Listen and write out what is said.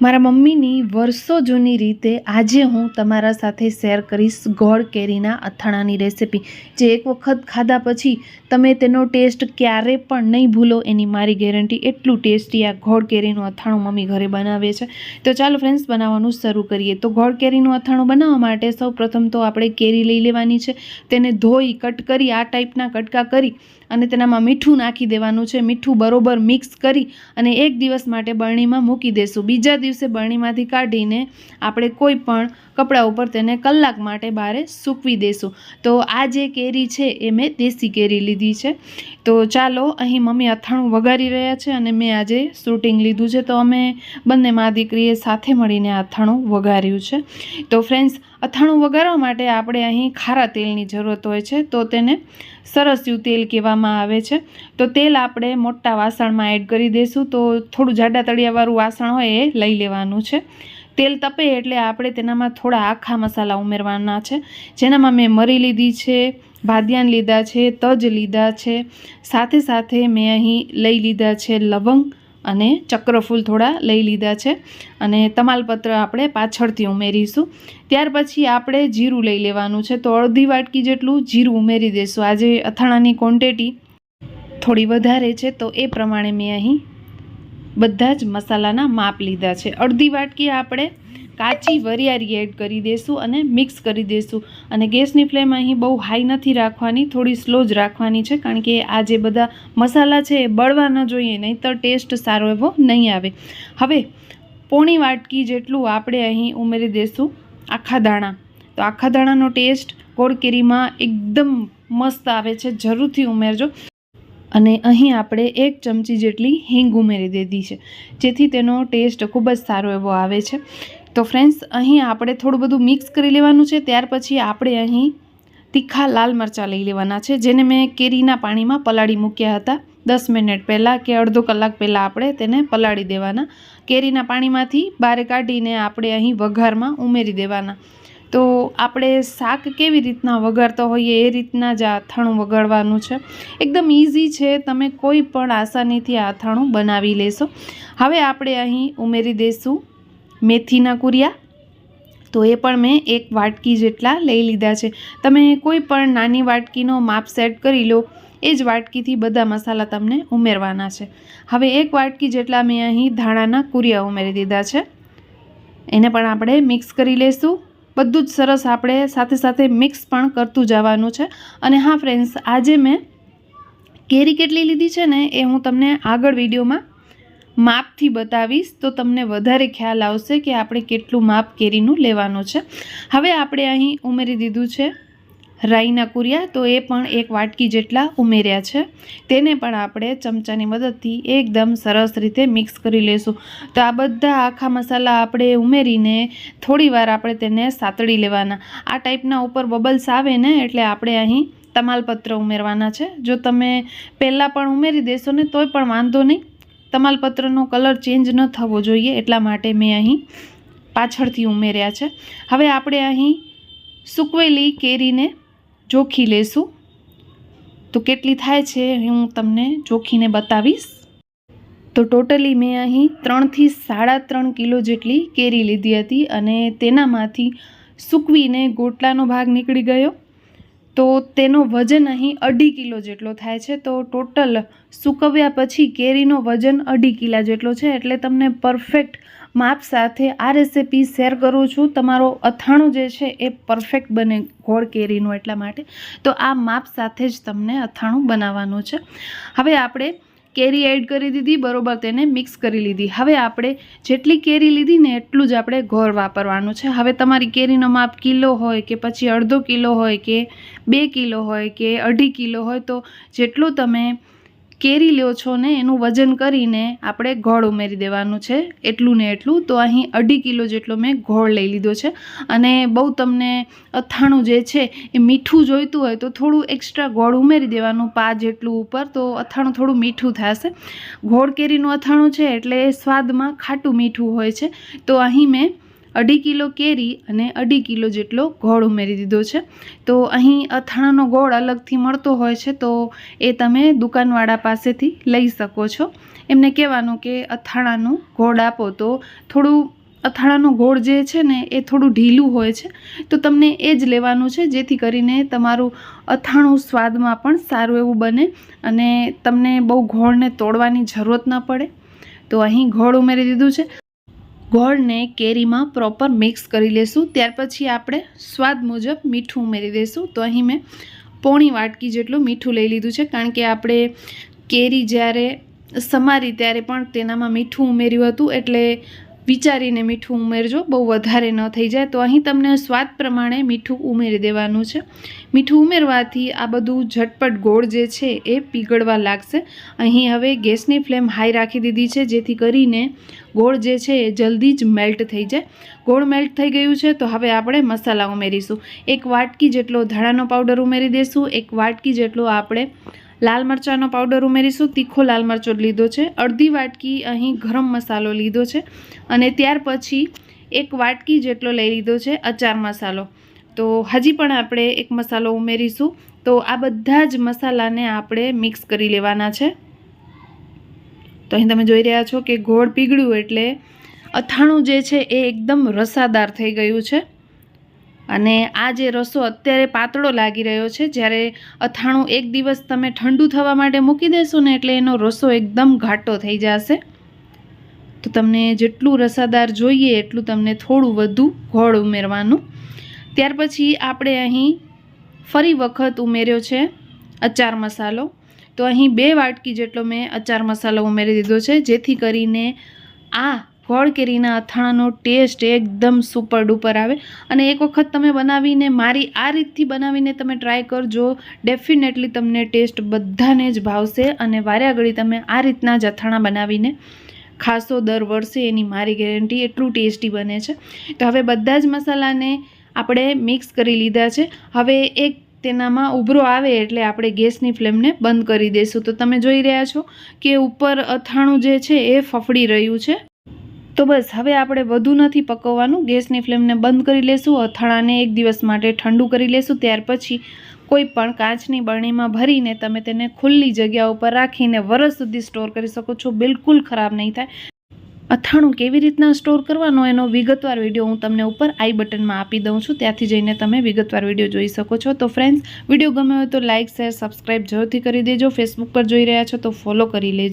મારા મમ્મીની વર્ષો જૂની રીતે આજે હું તમારા સાથે શેર કરીશ ગોળ કેરીના અથાણાની રેસિપી. જે એક વખત ખાધા પછી તમે તેનો ટેસ્ટ ક્યારે પણ નહીં ભૂલો એની મારી ગેરંટી. એટલું ટેસ્ટી આ ગોળ કેરીનું અથાણું મમ્મી ઘરે બનાવે છે. તો ચાલો ફ્રેન્ડ્સ, બનાવવાનું શરૂ કરીએ. તો ગોળ કેરીનું અથાણું બનાવવા માટે સૌ પ્રથમ તો આપણે કેરી લઈ લેવાની છે. તેને ધોઈ, કટ કરી, આ ટાઈપના કટકા કરી અને તેનામાં મીઠું નાખી દેવાનું છે. મીઠું બરોબર મિક્સ કરી અને એક દિવસ માટે બરણીમાં મૂકી દેશું. બીજા દિવસે બરણીમાંથી કાઢીને આપણે કોઈ પણ કપડાં ઉપર તેને કલાક માટે બહારે સૂકવી દેશું. તો આ જે કેરી છે એ મેં દેશી કેરી લીધી છે. તો ચાલો, અહીં મમ્મી અથાણું વઘારી રહ્યા છે અને મેં આજે શૂટિંગ લીધું છે. તો અમે બંને મા દીકરીએ સાથે મળીને અથાણું વઘાર્યું છે. તો ફ્રેન્ડ્સ અથાણું વઘારવા માટે આપણે અહીં ખારા તેલની જરૂરત હોય છે. તો તેને સરસ્યું તેલ કહેવામાં આવે છે. તો તેલ આપણે મોટા વાસણમાં એડ કરી દઈશું. તો થોડું જાડા તળિયાવાળું વાસણ હોય એ લઈ લેવાનું છે. તેલ તપે એટલે આપણે તેનામાં થોડા આખા મસાલા ઉમેરવાના છે. જેનામાં મેં મરી લીધી છે, ભાદિયાન લીધા છે, તજ લીધા છે. સાથે સાથે મેં અહીં લઈ લીધા છે લવંગ. અને ચક્રફૂલ થોડા લઈ લીધા છે. અને તમાલપત્ર આપણે પાછળથી ઉમેરીશું. ત્યાર પછી આપણે જીરું લઈ લેવાનું છે. તો અડધી વાટકી જેટલું જીરું ઉમેરી દઈશું આજે અથાણાની ક્વોન્ટિટી થોડી વધારે છે, તો એ પ્રમાણે મેં અહીં બધા જ મસાલાના માપ લીધા છે. અડધી વાટકી આપણે કાચી વરિયાળી એડ કરી દઈશું અને મિક્સ કરી દઈશું અને ગેસની ફ્લેમ અહીં બહુ હાઈ નથી રાખવાની, થોડી સ્લો જ રાખવાની છે, કારણ કે આ જે બધા મસાલા છે એ બળવા ન જોઈએ, નહીંતર ટેસ્ટ સારો એવો નહીં આવે. હવે, પોણી વાટકી જેટલું આપણે અહીં ઉમેરી દઈશું આખા દાણા. તો આખા દાણાનો ટેસ્ટ ગોળ કેરીમાં એકદમ મસ્ત આવે છે, જરૂરથી ઉમેરજો. અને અહીં આપણે એક ચમચી જેટલી હિંગ ઉમેરી દીધી છે, જેથી તેનો ટેસ્ટ ખૂબ જ સારો એવો આવે છે. તો ફ્રેન્ડ્સ, અહીં આપણે થોડું બધું મિક્સ કરી લેવાનું છે. ત્યાર પછી આપણે અહીં તીખા લાલ મરચાં લઈ લેવાના છે, જેને મેં કેરીના પાણીમાં પલાળી મૂક્યા હતા. દસ મિનિટ પહેલાં કે અડધો કલાક પહેલાં આપણે તેને પલાળી દેવાના. કેરીના પાણીમાંથી બહાર કાઢીને આપણે અહીં વઘારમાં ઉમેરી દેવાના. તો આપણે શાક કેવી રીતના વઘારતા હોઈએ એ રીતના જ આ અથાણું વઘારવાનું છે. એકદમ ઇઝી છે, તમે કોઈ પણ આસાનીથી આ અથાણું બનાવી લેશો. હવે આપણે અહીં ઉમેરી દઈશું મેથીના કુરિયા. તો એ પણ મેં એક વાટકી જેટલા લઈ લીધા છે. તમે કોઈ પણ નાની વાટકીનો માપ સેટ કરી લો, એ જ વાટકીથી બધા મસાલા તમને ઉમેરવાના છે. હવે એક વાટકી જેટલા મેં અહીં ધાણાના કુરિયા ઉમેરી દીધા છે. એને પણ આપણે મિક્સ કરી લઈશું બધું જ સરસ આપણે સાથે સાથે મિક્સ પણ કરતું જવાનું છે. અને હા, ફ્રેન્ડ્સ, આજે મેં કેરી કેટલી લીધી છે ને, એ હું તમને આગળ વિડીયોમાં માપથી બતાવીશ, તો તમને વધારે ખ્યાલ આવશે કે આપણે કેટલું માપ કેરીનું લેવાનું છે. હવે આપણે અહીં ઉમેરી દીધું છે રાઈના કુરિયા, તો એ પણ એક વાટકી જેટલા ઉમેર્યા છે. તેને પણ આપણે ચમચાની મદદથી એકદમ સરસ રીતે મિક્સ કરી લઈશું તો આ બધા આખા મસાલા આપણે ઉમેરીને થોડીવાર આપણે તેને સાતળી લેવાના. આ ટાઈપના ઉપર બબલ્સ આવે ને, એટલે આપણે અહીં તમાલપત્ર ઉમેરવાના છે. જો તમે પહેલાં પણ ઉમેરી દેશો ને, તોય પણ વાંધો નહીં. તમાલપત્રનો કલર ચેન્જ ન થવો જોઈએ એટલા માટે મેં અહીં પાછળથી ઉમેર્યા છે. હવે આપણે અહીં સૂકવેલી કેરીને જોખી લેશું. તો કેટલી થાય છે હું તમને જોખીને બતાવીશ. તો ટોટલી મેં અહીં ત્રણથી સાડા ત્રણ કિલો જેટલી કેરી લીધી હતી અને તેનામાંથી સૂકવીને ગોટલાનો ભાગ નીકળી ગયો. તો તેનો વજન અહીં અઢી કિલો જેટલો થાય છે. તો ટોટલ સૂકવ્યા પછી કેરીનો વજન અઢી કિલા જેટલો છે. એટલે તમને પરફેક્ટ માપ સાથે આ રેસીપી શેર કરું છું. તમારો અથાણું જે છે એ પરફેક્ટ બને ગોળ કેરીનું એટલા માટે. તો આ માપ સાથે જ તમને અથાણું બનાવવાનું છે. હવે આપણે કેરી એડ કરી દીધી, બરોબર તેને મિક્સ કરી લીધી. હવે આપણે જેટલી કેરી લીધી ને એટલું જ આપણે ઘોર વાપરવાનું છે. હવે તમારી કેરીનો માપ કિલો હોય કે પછી અડધો કિલો હોય કે બે કિલો હોય કે અઢી કિલો હોય, તો જેટલું તમે કેરી લ્યો છો ને, એનું વજન કરીને આપણે ગોળ ઉમેરી દેવાનું છે, એટલું ને એટલું. તો અહીં અઢી કિલો જેટલો મેં ગોળ લઈ લીધો છે. અને બહુ તમને અથાણું જે છે, એ મીઠું જોઈતું હોય તો થોડું એક્સ્ટ્રા ગોળ ઉમેરી દેવાનું પા જેટલું ઉપર, તો અથાણું થોડું મીઠું થશે. ગોળ કેરીનું અથાણું છે, એટલે સ્વાદમાં ખાટું મીઠું હોય છે. તો અહીં મેં અઢી કિલો કેરી અને અઢી કિલો જેટલો ગોળ ઉમેરી દીધો છે. તો અહીં અથાણાનો ગોળ અલગથી મળતો હોય છે, તો એ તમે દુકાનવાળા પાસેથી લઈ શકો છો. એમને કહેવાનું કે અથાણાનું ગોળ આપો, તો થોડું અથાણાનો ગોળ જે છે ને, એ થોડું ઢીલું હોય છે. તો તમને એ જ લેવાનું છે, જેથી કરીને તમારું અથાણું સ્વાદમાં પણ સારું એવું બને અને તમને બહુ ગોળને તોડવાની જરૂરત ન પડે. તો અહીં ગોળ ઉમેરી દીધું છે. ગોળને કેરીમાં પ્રોપર મિક્સ કરી લેશું. ત્યાર પછી આપણે સ્વાદ મુજબ મીઠું ઉમેરી દઈશું તો અહીં મેં પોણી વાટકી જેટલું મીઠું લઈ લીધું છે. કારણ કે આપણે કેરી જ્યારે સમારી ત્યારે પણ તેનામાં મીઠું ઉમેર્યું હતું. એટલે વિચારીને મીઠું ઉમેરજો. બહુ વધારે ન થઈ જાય. તો અહીં તમને સ્વાદ પ્રમાણે મીઠું ઉમેરી દેવાનું છે. મીઠું ઉમેરવાથી આ બધું ઝટપટ ગોળ જે છે એ પીગળવા લાગશે. અહીં હવે ગેસની ફ્લેમ હાઈ રાખી દીધી છે, જેથી કરીને ગોળ જે છે એ જલ્દી જ મેલ્ટ થઈ જાય. ગોળ મેલ્ટ થઈ ગયું છે, તો હવે આપણે મસાલા ઉમેરીશું. એક વાટકી જેટલો ધાણાનો પાવડર ઉમેરી દઈશું એક વાટકી જેટલો આપણે લાલ મરચાંનો પાવડર ઉમેરીશું, તીખો લાલ મરચો લીધો છે, અડધી વાટકી અહીં ગરમ મસાલો લીધો છે અને ત્યાર પછી એક વાટકી જેટલો લઈ લીધો છે અચાર મસાલો. તો હજી પણ આપણે એક મસાલો ઉમેરીશું. તો આ બધા જ મસાલાને આપણે મિક્સ કરી લેવાના છે. તો અહીં તમે જોઈ રહ્યા છો કે ગોળ પીગળ્યું એટલે અથાણું જે છે એ એકદમ રસાદાર થઈ ગયું છે. અને આ જે રસો અત્યારે પાતળો લાગી રહ્યો છે, જ્યારે અથાણું એક દિવસ તમે ઠંડુ થવા માટે મૂકી દેશો ને એટલે એનો રસો એકદમ ઘાટો થઈ જશે. તો તમને જેટલું રસાદાર જોઈએ એટલું તમને થોડું વધુ ગોળ ઉમેરવાનું. ત્યાર પછી આપણે અહીં ફરી વખત ઉમેર્યો છે અચાર મસાલો. તો અહીં બે વાટકી જેટલો મેં અચાર મસાલો ઉમેરી દીધો છે, જેથી કરીને આ ગોળ કેરીના અથાણાનો ટેસ્ટ એકદમ સુપર ડુપર આવે. અને એક વખત તમે બનાવીને મારી આ રીતથી બનાવીને તમે ટ્રાય કરજો. ડેફિનેટલી તમને ટેસ્ટ બધાને જ ભાવશે અને વારે ઘડી તમે આ રીતના જ અથાણા બનાવીને ખાસો દર વર્ષે એની મારી ગેરંટી એટલું ટેસ્ટી બને છે. તો હવે બધા જ મસાલાને આપણે મિક્સ કરી લીધા છે. હવે એક તેનામાં ઉભરો આવે એટલે આપણે ગેસની ફ્લેમને બંધ કરી દઈશું તો તમે જોઈ રહ્યા છો કે ઉપર અથાણું જે છે એ ફફડી રહ્યું છે. તો બસ, હવે આપણે વધુ નથી પકવવાનું. ગેસની ફ્લેમને બંધ કરી લેશું, અથાણાને એક દિવસ માટે ઠંડુ કરી લેશું. ત્યાર પછી કોઈ પણ કાચની બરણીમાં ભરીને તમે તેને ખુલ્લી જગ્યા ઉપર રાખીને વરસ સુધી સ્ટોર કરી શકો છો. બિલકુલ ખરાબ નહીં થાય. અથાણું કેવી રીતના સ્ટોર કરવાનો એનો વિગતવાર વીડિયો હું તમને ઉપર આઈ બટનમાં આપી દઉં છું. ત્યાંથી જઈને તમે વિગતવાર વીડિયો જોઈ શકો છો. તો ફ્રેન્ડ્સ, વીડિયો ગમે હોય તો લાઇક શેર, સબસ્ક્રાઈબ જરૂરથી કરી દેજો. ફેસબુક પર જોઈ રહ્યા છો તો ફોલો કરી લેજો.